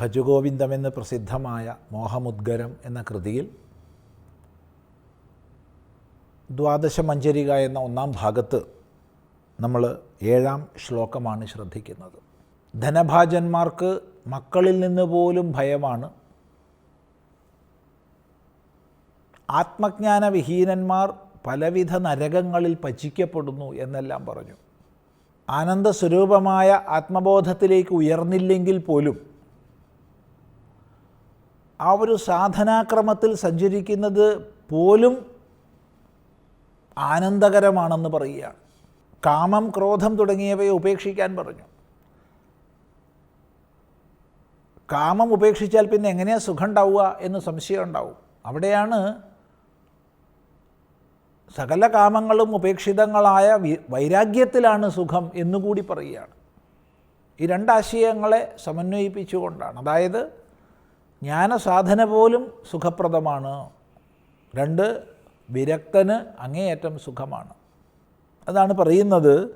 ഭജഗോവിന്ദമെന്ന് പ്രസിദ്ധമായ മോഹമുദ്ഗരം എന്ന കൃതിയിൽ ദ്വാദശ മഞ്ജരിക എന്ന ഒന്നാം ഭാഗത്ത് നമ്മൾ ഏഴാം ശ്ലോകമാണ് ശ്രദ്ധിക്കുന്നത്. ധനഭാജന്മാർക്ക് മക്കളിൽ നിന്ന് പോലും ഭയമാണ്. ആത്മജ്ഞാനവിഹീനന്മാർ പലവിധ നരകങ്ങളിൽ പചിക്കപ്പെടുന്നു എന്നെല്ലാം പറഞ്ഞു. ആനന്ദസ്വരൂപമായ ആത്മബോധത്തിലേക്ക് ഉയർന്നില്ലെങ്കിൽ പോലും ആ ഒരു സാധനാക്രമത്തിൽ സഞ്ചരിക്കുന്നത് പോലും ആനന്ദകരമാണെന്ന് പറയുകയാണ്. കാമം ക്രോധം തുടങ്ങിയവയെ ഉപേക്ഷിക്കാൻ പറഞ്ഞു. കാമം ഉപേക്ഷിച്ചാൽ പിന്നെ എങ്ങനെയാണ് സുഖം ഉണ്ടാവുക എന്ന് സംശയം ഉണ്ടാവും. അവിടെയാണ് സകല കാമങ്ങളും ഉപേക്ഷിതങ്ങളായ വൈരാഗ്യത്തിലാണ് സുഖം എന്നുകൂടി പറയുകയാണ്. ഈ രണ്ടാശയങ്ങളെ സമന്വയിപ്പിച്ചുകൊണ്ടാണ്. അതായത് ജ്ഞാനസാധന പോലും സുഖപ്രദമാണ്. രണ്ട് വിരക്തന് അങ്ങേയറ്റം സുഖമാണ്. അതാണ് പറയുന്നത്.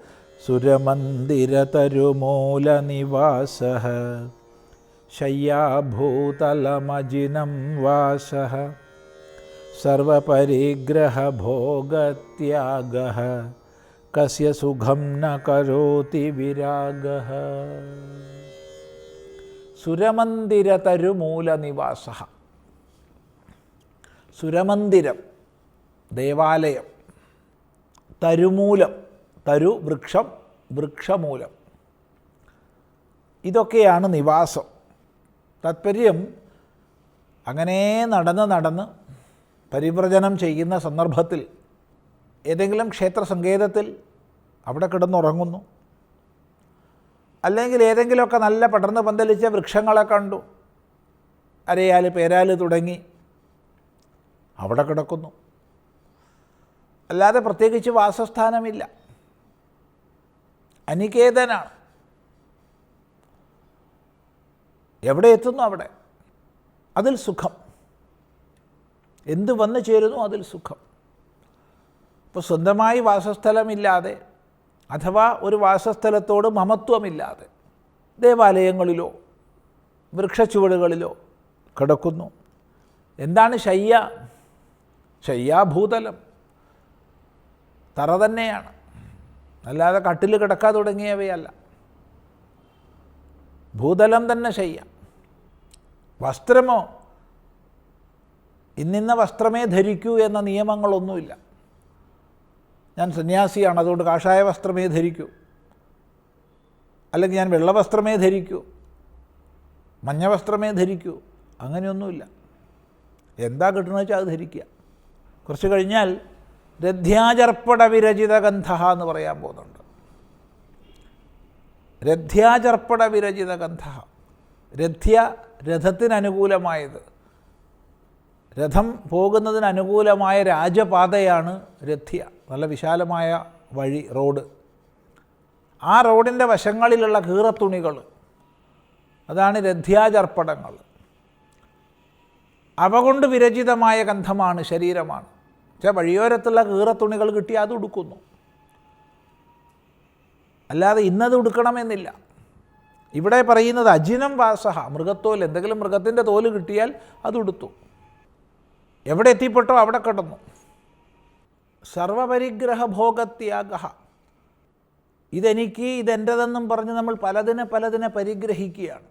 സുരമന്ദിരതരുമൂല നിവാസ ശയ്യാഭൂതലമജിനം വാസ സർവപരിഗ്രഹഭോഗത്യാഗ കസ്യ സുഖം ന കരോതി വിരാഗ. സുരമന്ദിരതരുമൂല നിവാസ സുരമന്ദിരം ദേവാലയം തരുമൂലം തരു വൃക്ഷം വൃക്ഷമൂലം. ഇതൊക്കെയാണ് നിവാസം. താത്പര്യം അങ്ങനെ നടന്ന് നടന്ന് പരിവ്രജനം ചെയ്യുന്ന സന്ദർഭത്തിൽ ഏതെങ്കിലും ക്ഷേത്ര സങ്കേതത്തിൽ അവിടെ കിടന്നുറങ്ങുന്നു. അല്ലെങ്കിൽ ഏതെങ്കിലുമൊക്കെ നല്ല പടർന്ന് പന്തലിച്ച വൃക്ഷങ്ങളെ കണ്ടു. അരയാൽ പേരാൽ തുടങ്ങി. അവിടെ കിടക്കുന്നു. അല്ലാതെ പ്രത്യേകിച്ച് വാസസ്ഥാനമില്ല. അനികേതനാണ്. എവിടെ എത്തുന്നു അവിടെ? അതിൽ സുഖം. എന്ത് വന്നു ചേരുന്നു അതിൽ സുഖം. ഇപ്പോൾ സ്വന്തമായി വാസസ്ഥലമില്ലാതെ അഥവാ ഒരു വാസസ്ഥലത്തോട് മമത്വമില്ലാതെ ദേവാലയങ്ങളിലോ വൃക്ഷച്ചുവടുകളിലോ കിടക്കുന്നു. എന്താണ് ശയ്യ? ശയ്യാഭൂതലം. തറ തന്നെയാണ്. അല്ലാതെ കട്ടിൽ കിടക്കാൻ തുടങ്ങിയവയല്ല. ഭൂതലം തന്നെ ശയ്യ. വസ്ത്രമോ? ഇന്നിന്ന വസ്ത്രമേ ധരിക്കൂ എന്ന നിയമങ്ങളൊന്നുമില്ല. ഞാൻ സന്യാസിയാണ് അതുകൊണ്ട് കാഷായ വസ്ത്രമേ ധരിക്കൂ. അല്ലെങ്കിൽ ഞാൻ വെള്ള വസ്ത്രമേ ധരിക്കൂ. മഞ്ഞ വസ്ത്രമേ ധരിക്കൂ. അങ്ങനെയൊന്നുമില്ല. എന്താ കിട്ടണമെന്ന് വെച്ചാൽ അത് ധരിക്കുക. കുറച്ച് കഴിഞ്ഞാൽ രഥ്യാചർപ്പട വിരചിത ഗന്ധ എന്ന് പറയാൻ പോകുന്നുണ്ട്. രഥ്യാചർപ്പട വിരചിത ഗന്ധ രഥ്യ രഥത്തിന് അനുകൂലമായത് രഥം പോകുന്നതിന് അനുകൂലമായ രാജപാതയാണ് രഥ്യ. നല്ല വിശാലമായ വഴി റോഡ്. ആ റോഡിന്റെ വശങ്ങളിലുള്ള കീറത്തുണികൾ അതാണ് രഥ്യാചർപ്പടങ്ങൾ അവ കൊണ്ട് വിരചിതമായ ഗന്ധമാണ് ശരീരമാണ്. പക്ഷേ വഴിയോരത്തുള്ള കീറത്തുണികൾ കിട്ടി അത് ഉടുക്കുന്നു. അല്ലാതെ ഇന്നത് ഉടുക്കണമെന്നില്ല. ഇവിടെ പറയുന്നത് അജിനം വാസഹ മൃഗത്തോൽ എന്തെങ്കിലും മൃഗത്തിന്റെ തോൽ കിട്ടിയാൽ അത് ഉടുത്തു. എവിടെ എത്തിപ്പെട്ടോ അവിടെ കിടന്നു. സർവപരിഗ്രഹ ഭോഗത്യാഗ ഇതെനിക്ക് ഇതെന്റെതെന്നും പറഞ്ഞ് നമ്മൾ പലതിനെ പലതിനെ പരിഗ്രഹിക്കുകയാണ്.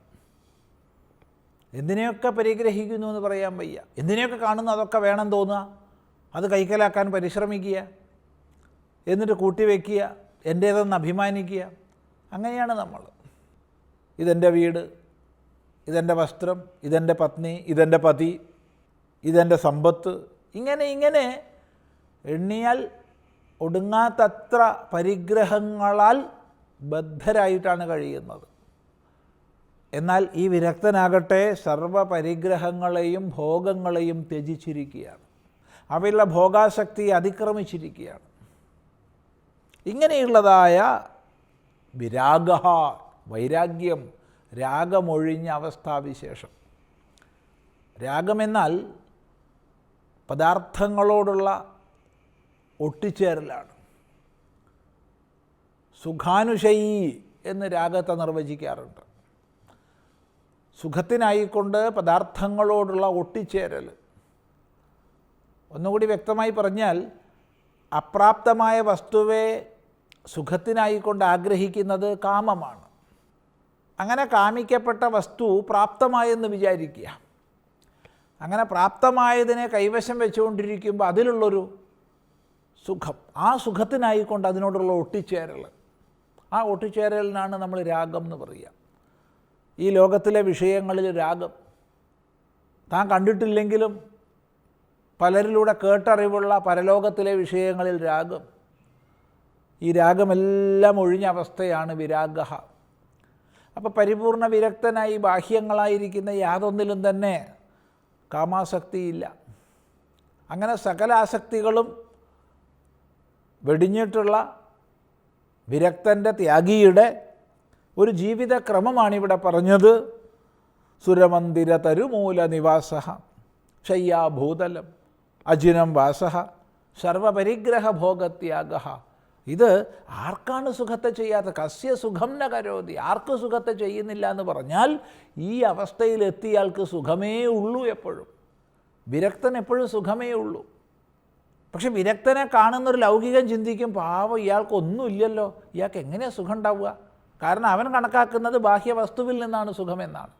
എന്തിനെയൊക്കെ പരിഗ്രഹിക്കുന്നു എന്ന് പറയാൻ വയ്യ. എന്തിനെയൊക്കെ കാണുന്നു അതൊക്കെ വേണം തോന്നുക. അത് കൈക്കലാക്കാൻ പരിശ്രമിക്കുക. എന്നിട്ട് കൂട്ടിവെക്കുക എന്റേതെന്ന് അഭിമാനിക്കുക. അങ്ങനെയാണ് നമ്മൾ. ഇതെന്റെ വീട് ഇതെന്റെ വസ്ത്രം ഇതെന്റെ പത്നി ഇതെന്റെ പതി ഇതെന്റെ സമ്പത്ത്. ഇങ്ങനെ ഇങ്ങനെ എണ്ണിയാൽ ഒടുങ്ങാത്തത്ര പരിഗ്രഹങ്ങളാൽ ബദ്ധരായിട്ടാണ് കഴിയുന്നത്. എന്നാൽ ഈ വിരക്തനാകട്ടെ സർവ പരിഗ്രഹങ്ങളെയും ഭോഗങ്ങളെയും ത്യജിച്ചിരിക്കുകയാണ്. അവയുള്ള ഭോഗാസക്തിയെ അതിക്രമിച്ചിരിക്കുകയാണ്. ഇങ്ങനെയുള്ളതായ വിരാഗ വൈരാഗ്യം രാഗമൊഴിഞ്ഞ അവസ്ഥാവിശേഷം. രാഗമെന്നാൽ പദാർത്ഥങ്ങളോടുള്ള ഒട്ടിച്ചേരലാണ്. സുഖാനുശയി എന്ന് രാഗത്തെ നിർവചിക്കാറുണ്ട്. സുഖത്തിനായിക്കൊണ്ട് പദാർത്ഥങ്ങളോടുള്ള ഒട്ടിച്ചേരൽ. ഒന്നുകൂടി വ്യക്തമായി പറഞ്ഞാൽ അപ്രാപ്തമായ വസ്തുവെ സുഖത്തിനായിക്കൊണ്ട് ആഗ്രഹിക്കുന്നത് കാമമാണ്. അങ്ങനെ കാമിക്കപ്പെട്ട വസ്തു പ്രാപ്തമായെന്ന് വിചാരിക്കുക. അങ്ങനെ പ്രാപ്തമായതിനെ കൈവശം വെച്ചുകൊണ്ടിരിക്കുമ്പോൾ അതിലുള്ളൊരു സുഖം. ആ സുഖത്തിനായിക്കൊണ്ട് അതിനോടുള്ള ഒട്ടിച്ചേരൽ ആ ഒട്ടിച്ചേരലിനാണ് നമ്മൾ രാഗം എന്ന് പറയുക ഈ ലോകത്തിലെ വിഷയങ്ങളിൽ രാഗം. താൻ കണ്ടിട്ടില്ലെങ്കിലും പലരിലൂടെ കേട്ടറിവുള്ള പരലോകത്തിലെ വിഷയങ്ങളിൽ രാഗം. ഈ രാഗമെല്ലാം ഒഴിഞ്ഞ അവസ്ഥയാണ് വിരാഗ. അപ്പോൾ പരിപൂർണ വിരക്തനായി ബാഹ്യങ്ങളായിരിക്കുന്ന യാതൊന്നിലും തന്നെ കാമാസക്തിയില്ല. അങ്ങനെ സകല ആസക്തികളും വെടിഞ്ഞിട്ടുള്ള വിരക്തന്റെ ത്യാഗിയുടെ ഒരു ജീവിതക്രമമാണിവിടെ പറഞ്ഞത്. സുരമന്ദിര തരുമൂല നിവാസ ശയ്യാഭൂതലം അജിനം വാസ സർവപരിഗ്രഹ ഭോഗത്യാഗ ഇത് ആർക്കാണ് സുഖത്തെ ചെയ്യാത്ത കസ്യ സുഖം ന കരോതി. ആർക്ക് സുഖത്തെ ചെയ്യുന്നില്ല എന്ന് പറഞ്ഞാൽ ഈ അവസ്ഥയിൽ അവസ്ഥയിലെത്തിയാൾക്ക് സുഖമേ ഉള്ളൂ എപ്പോഴും. വിരക്തൻ എപ്പോഴും സുഖമേ ഉള്ളൂ. പക്ഷെ വിരക്തനെ കാണുന്നൊരു ലൗകികം ചിന്തിക്കും പാവം ഇയാൾക്കൊന്നുമില്ലല്ലോ ഇയാൾക്ക് എങ്ങനെയാണ് സുഖം ഉണ്ടാവുക? കാരണം അവൻ കണക്കാക്കുന്നത് ബാഹ്യവസ്തുവിൽ നിന്നാണ് സുഖമെന്നാണ്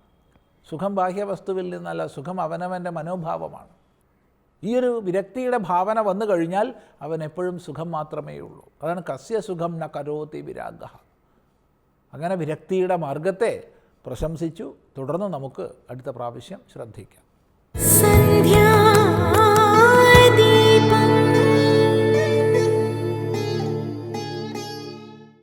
സുഖം ബാഹ്യവസ്തുവിൽ നിന്നല്ല സുഖം അവനവന്റെ മനോഭാവമാണ്. ഈ ഒരു വിരക്തിയുടെ ഭാവന വന്നു കഴിഞ്ഞാൽ അവൻ എപ്പോഴും സുഖം മാത്രമേ ഉള്ളൂ. അതാണ് കസ്യ സുഖം ന കരോതി വിരാഗ അങ്ങനെ വിരക്തിയുടെ മാർഗത്തെ പ്രശംസിച്ചു. തുടർന്ന് നമുക്ക് അടുത്ത പ്രാവശ്യം ശ്രദ്ധിക്കാം.